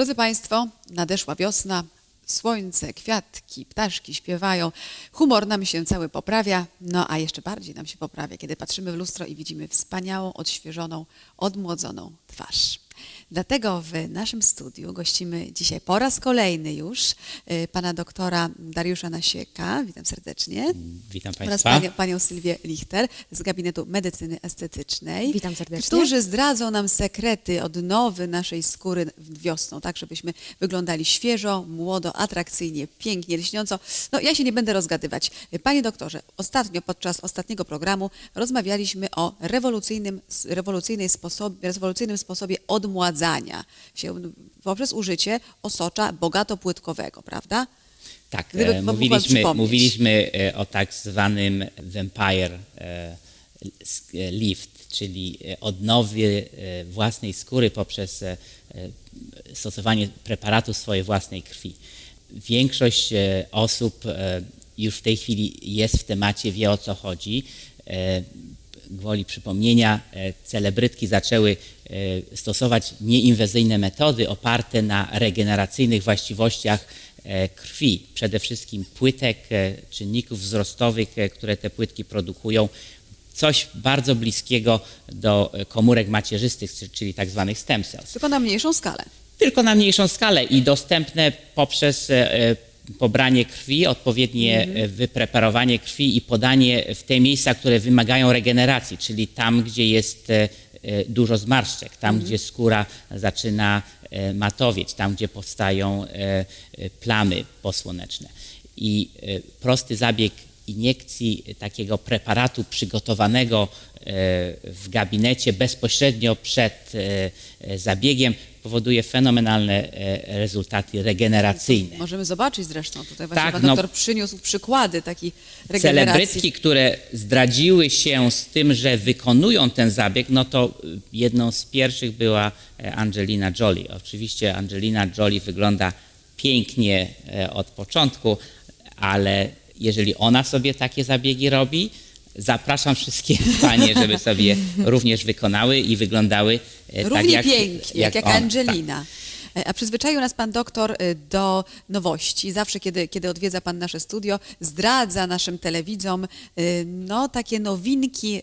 Drodzy Państwo, nadeszła wiosna, słońce, kwiatki, ptaszki śpiewają, humor nam się cały poprawia, no a jeszcze bardziej nam się poprawia, kiedy patrzymy w lustro i widzimy wspaniałą, odświeżoną, odmłodzoną twarz. Dlatego w naszym studiu gościmy dzisiaj po raz kolejny już y, pana doktora Dariusza Nasieka, witam serdecznie. Witam Oraz Państwa. panią, panią Sylwię Lichter z Gabinetu Medycyny Estetycznej. Witam serdecznie. Którzy zdradzą nam sekrety odnowy naszej skóry wiosną, tak żebyśmy wyglądali świeżo, młodo, atrakcyjnie, pięknie, lśniąco. No ja się nie będę rozgadywać. Panie doktorze, ostatnio podczas ostatniego programu rozmawialiśmy o rewolucyjnym, rewolucyjnej sposobie, rewolucyjnym sposobie odmładzania się poprzez użycie osocza bogato-płytkowego, prawda? Tak, Gdyby e, mówiliśmy, mówiliśmy e, o tak zwanym vampire e, lift, czyli odnowie własnej skóry poprzez stosowanie preparatu swojej własnej krwi. Większość osób już w tej chwili jest w temacie, wie o co chodzi. Gwoli przypomnienia, e, celebrytki zaczęły e, stosować nieinwazyjne metody oparte na regeneracyjnych właściwościach e, krwi, przede wszystkim płytek, czynników wzrostowych, które te płytki produkują. Coś bardzo bliskiego do komórek macierzystych, czy- czyli tak zwanych stem cells Tylko na mniejszą skalę. tylko na mniejszą skalę i dostępne poprzez pobranie krwi, odpowiednie e, wypreparowanie krwi i podanie w te miejsca, które wymagają regeneracji, czyli tam, gdzie jest e, e, dużo zmarszczek, tam, gdzie skóra zaczyna matowieć, tam, gdzie powstają plamy posłoneczne. I prosty zabieg iniekcji takiego preparatu przygotowanego w gabinecie bezpośrednio przed zabiegiem powoduje fenomenalne e, rezultaty regeneracyjne. Możemy zobaczyć zresztą, tutaj właśnie Tak, pan no- doktor przyniósł przykłady takiej regeneracji. Celebrytki, które zdradziły się z tym, że wykonują ten zabieg, no to y, jedną z pierwszych była e, Angelina Jolie. Oczywiście Angelina Jolie wygląda pięknie e, od początku, ale jeżeli ona sobie takie zabiegi robi, zapraszam wszystkie panie, żeby sobie również wykonały i wyglądały e, Równie tak jak, pięknie, jak, jak. Angelina. E, A przyzwyczaił nas pan doktor e, do nowości. Zawsze, kiedy, kiedy odwiedza pan nasze studio, zdradza naszym telewidzom no, takie nowinki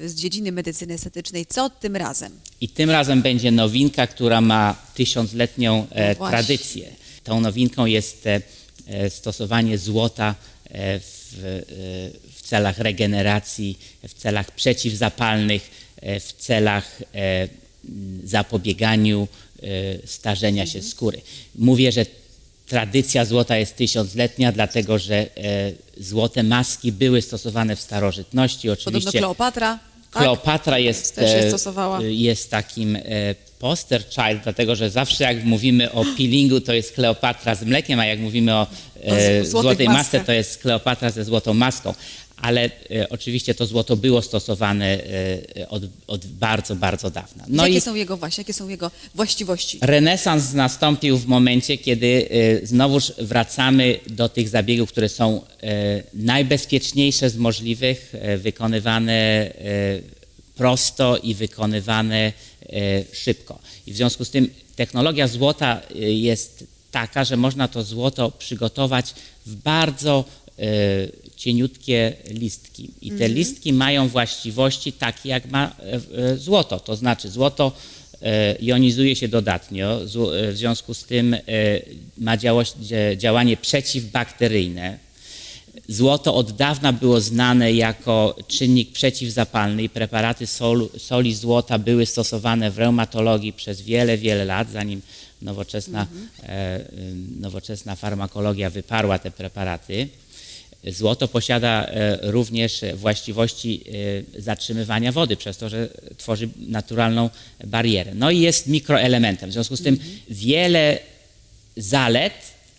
z dziedziny medycyny estetycznej. Co tym razem? I tym razem będzie nowinka, która ma tysiącletnią e, No tradycję. Tą nowinką jest e, stosowanie złota w celach regeneracji, w celach przeciwzapalnych, e, w celach e, zapobieganiu e, starzenia się skóry. Mówię, że tradycja złota jest tysiącletnia, dlatego że złote maski były stosowane w starożytności. Podobno Oczywiście Kleopatra. tak? Kleopatra jest, Też je stosowała. jest takim poster child, dlatego że zawsze jak mówimy o peelingu, to jest Kleopatra z mlekiem, a jak mówimy o O złotej masce, to jest Kleopatra ze złotą maską. Ale e, oczywiście to złoto było stosowane e, od, od bardzo, bardzo dawna. No jakie i są jego właśnie, jakie są jego właściwości? renesans nastąpił w momencie, kiedy e, znowuż wracamy do tych zabiegów, które są e, najbezpieczniejsze z możliwych, e, wykonywane e, prosto i wykonywane e, szybko. I w związku z tym technologia złota e, jest taka, że można to złoto przygotować w bardzo cieniutkie listki. I te listki mają właściwości takie, jak ma e, e, złoto. To znaczy złoto e, jonizuje się dodatnio, e, w związku z tym e, ma działanie przeciwbakteryjne. Złoto od dawna było znane jako czynnik przeciwzapalny i preparaty sol, soli złota były stosowane w reumatologii przez wiele, wiele lat, zanim nowoczesna, e, ym, nowoczesna farmakologia wyparła te preparaty. Złoto posiada e, również właściwości e, zatrzymywania wody, przez to, że tworzy naturalną barierę. No i jest mikroelementem. W związku z tym wiele zalet,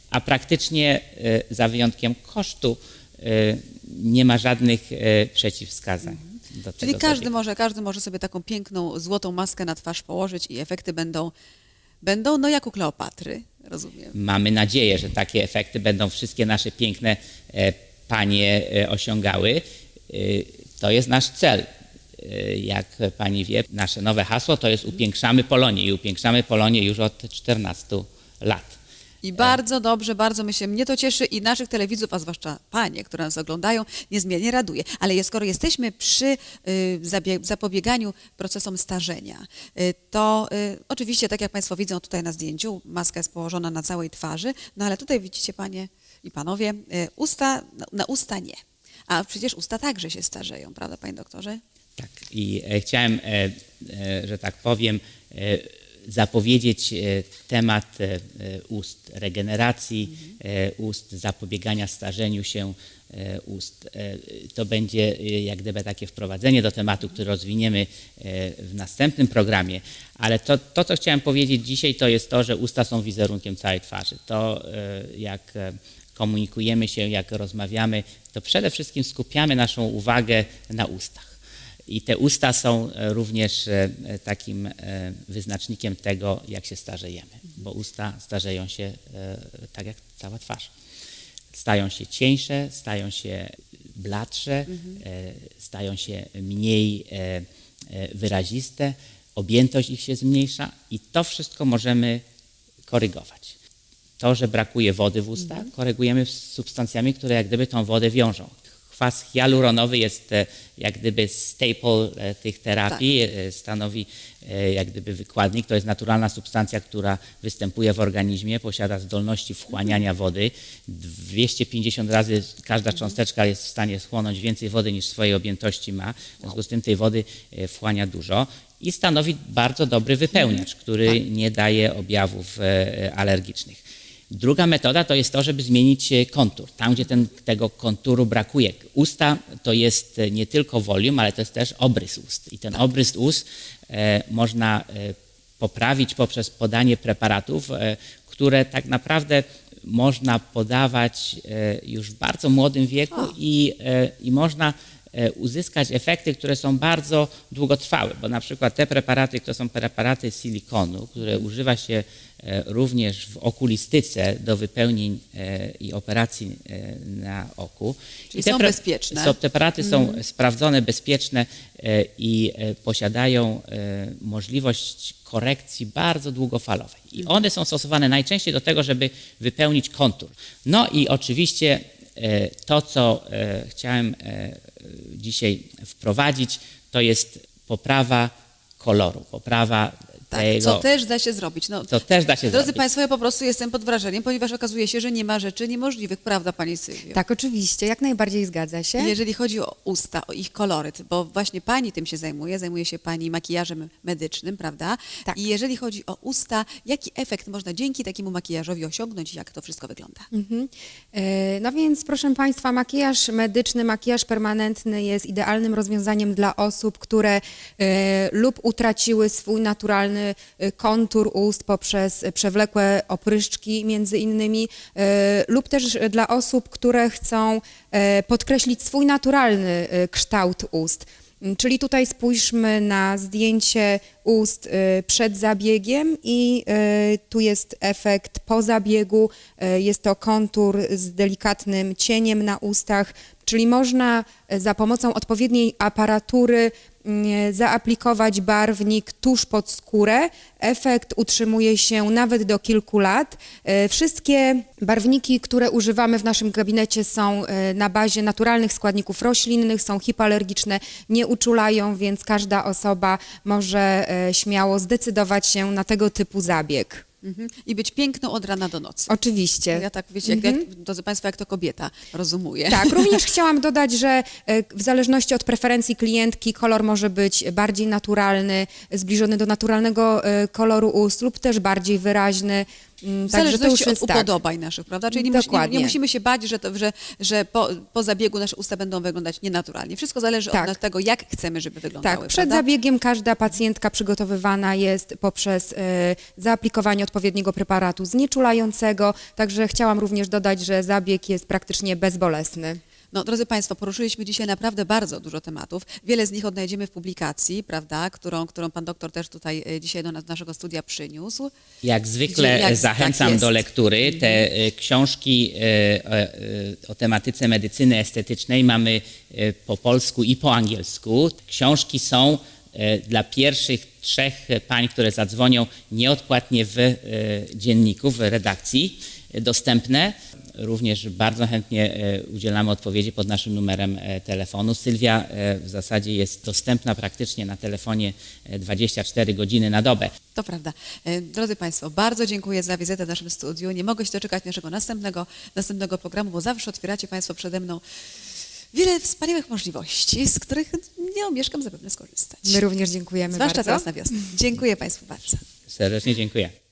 a praktycznie e, za wyjątkiem kosztu nie ma żadnych przeciwwskazań. Do Czyli tego każdy może, każdy może sobie taką piękną, złotą maskę na twarz położyć i efekty będą, będą no jak u Kleopatry, rozumiem. Mamy nadzieję, że takie efekty będą wszystkie nasze piękne panie e, osiągały. E, To jest nasz cel. e, jak pani wie, nasze nowe hasło to jest upiększamy Polonię i upiększamy Polonię już od 14 lat. I bardzo dobrze, bardzo my się, mnie to cieszy i naszych telewidzów, a zwłaszcza panie, które nas oglądają, niezmiernie raduje. Ale skoro jesteśmy przy y, zapobieganiu procesom starzenia, y, to y, oczywiście, tak jak Państwo widzą tutaj na zdjęciu, maska jest położona na całej twarzy, no ale tutaj widzicie Panie i Panowie, y, usta, na, na usta nie. A przecież usta także się starzeją, prawda Panie Doktorze? Tak, i e, chciałem, e, e, że tak powiem, e, zapowiedzieć e, temat e, e, ust, regeneracji ust, zapobiegania starzeniu się ust. To będzie jak gdyby takie wprowadzenie do tematu, który rozwiniemy w następnym programie, ale to, to co chciałem powiedzieć dzisiaj, to jest to, że usta są wizerunkiem całej twarzy. To jak komunikujemy się, jak rozmawiamy, to przede wszystkim skupiamy naszą uwagę na ustach. I te usta są e, również e, e, takim wyznacznikiem tego, jak się starzejemy, bo usta starzeją się tak jak cała twarz. Stają się cieńsze, stają się bladsze, stają się mniej wyraziste, objętość ich się zmniejsza i to wszystko możemy korygować. To, że brakuje wody w ustach, korygujemy substancjami, które jak gdyby tą wodę wiążą. Kwas hialuronowy jest e, jak gdyby staple e, tych terapii, e, stanowi jak gdyby wykładnik. To jest naturalna substancja, która występuje w organizmie, posiada zdolności wchłaniania wody. 250 razy każda cząsteczka jest w stanie schłonąć więcej wody niż swojej objętości ma. W związku z tym tej wody wchłania dużo i stanowi bardzo dobry wypełniacz, który nie daje objawów alergicznych. Druga metoda to jest to, żeby zmienić e, kontur. Tam, gdzie ten, tego konturu brakuje. Usta to jest e, nie tylko volume, ale to jest też obrys ust. I ten obrys ust e, można e, poprawić poprzez podanie preparatów, e, które tak naprawdę można podawać e, już w bardzo młodym wieku i, i można uzyskać efekty, które są bardzo długotrwałe, bo na przykład te preparaty, które są preparaty silikonu, które używa się e, również w okulistyce do wypełnień e, i operacji e, na oku. Czyli I te są bezpieczne. Te preparaty są sprawdzone, bezpieczne e, i e, posiadają e, możliwość korekcji bardzo długofalowej. I one są stosowane najczęściej do tego, żeby wypełnić kontur. No i oczywiście e, to, co e, chciałem e, dzisiaj wprowadzić, to jest poprawa koloru, poprawa Tak, tego, co też da się zrobić. No, co też da się Drodzy zrobić. Państwo, ja po prostu jestem pod wrażeniem, ponieważ okazuje się, że nie ma rzeczy niemożliwych, prawda Pani Sylwio? Tak, oczywiście, jak najbardziej zgadza się. Jeżeli chodzi o usta, o ich koloryt, bo właśnie pani tym się zajmuje, zajmuje się pani makijażem medycznym, prawda? Tak. I jeżeli chodzi o usta, jaki efekt można dzięki takiemu makijażowi osiągnąć i jak to wszystko wygląda? Mhm. E, No więc, proszę Państwa, makijaż medyczny, makijaż permanentny jest idealnym rozwiązaniem dla osób, które e, lub utraciły swój naturalny e, kontur ust poprzez przewlekłe opryszczki między innymi, e, lub też dla osób, które chcą podkreślić swój naturalny kształt ust. Mm, Czyli tutaj spójrzmy na zdjęcie ust y, przed zabiegiem i y, tu jest efekt po zabiegu. Y, Jest to kontur z delikatnym cieniem na ustach, czyli można y, za pomocą odpowiedniej aparatury y, zaaplikować barwnik tuż pod skórę. Efekt utrzymuje się nawet do kilku lat. Y, Wszystkie barwniki, które używamy w naszym gabinecie są y, na bazie naturalnych składników roślinnych, są hipoalergiczne, nie uczulają, więc każda osoba może e, śmiało zdecydować się na tego typu zabieg. Mhm. I być piękną od rana do nocy. Oczywiście. Ja tak, wiecie, jak, jak, drodzy Państwo, jak to kobieta rozumuje. Tak, również chciałam dodać, że e, w zależności od preferencji klientki kolor może być bardziej naturalny, zbliżony do naturalnego e, koloru ust lub też bardziej wyraźny. Mm, W to już zależności od jest tak. upodobań naszych, prawda? Czyli nie, nie, musimy się bać, że, to, że, że po, po zabiegu nasze usta będą wyglądać nienaturalnie. Wszystko zależy Tak. od tego, jak chcemy, żeby wyglądały. Tak, przed prawda? zabiegiem każda pacjentka przygotowywana jest poprzez e, zaaplikowanie odpowiedniego preparatu znieczulającego, także chciałam również dodać, że zabieg jest praktycznie bezbolesny. No, drodzy Państwo, poruszyliśmy dzisiaj naprawdę bardzo dużo tematów. Wiele z nich odnajdziemy w publikacji, prawda, którą, którą Pan doktor też tutaj e, dzisiaj do nas, naszego studia przyniósł. Jak zwykle Gdzie- jak- zachęcam tak do lektury. Te e, książki e, e, e, o tematyce medycyny estetycznej mamy e, po polsku i po angielsku. Książki są e, dla pierwszych trzech pań, które zadzwonią nieodpłatnie w e, dzienniku, w redakcji e, dostępne. Również bardzo chętnie e, udzielamy odpowiedzi pod naszym numerem e, telefonu. Sylwia e, w zasadzie jest dostępna praktycznie na telefonie e, 24 godziny na dobę. To prawda. Drodzy Państwo, bardzo dziękuję za wizytę w naszym studiu. Nie mogę się doczekać naszego następnego, następnego programu, bo zawsze otwieracie Państwo przede mną wiele wspaniałych możliwości, z których nie omieszkam zapewne skorzystać. My również dziękujemy Zwłaszcza bardzo. teraz na wiosnę. Dziękuję Państwu bardzo. Serdecznie dziękuję.